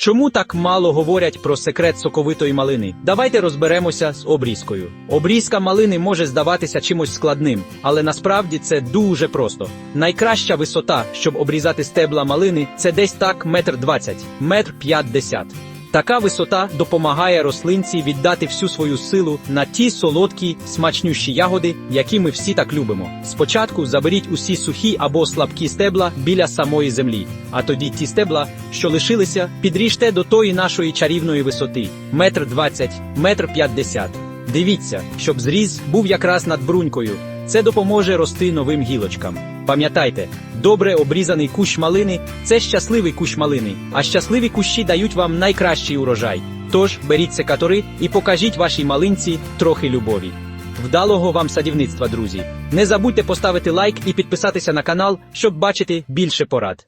Чому так мало говорять про секрет соковитої малини? Давайте розберемося з обрізкою. Обрізка малини може здаватися чимось складним, але насправді це дуже просто. Найкраща висота, щоб обрізати стебла малини, це десь так метр двадцять, метр п'ятдесят. Така висота допомагає рослинці віддати всю свою силу на ті солодкі, смачнющі ягоди, які ми всі так любимо. Спочатку заберіть усі сухі або слабкі стебла біля самої землі, а тоді ті стебла, що лишилися, підріжте до тої нашої чарівної висоти метр двадцять, метр п'ятдесят. Дивіться, щоб зріз був якраз над брунькою. Це допоможе рости новим гілочкам. Пам'ятайте, добре обрізаний кущ малини це щасливий кущ малини, а щасливі кущі дають вам найкращий урожай. Тож беріть секатори і покажіть вашій малинці трохи любові. Вдалого вам садівництва, друзі! Не забудьте поставити лайк і підписатися на канал, щоб бачити більше порад.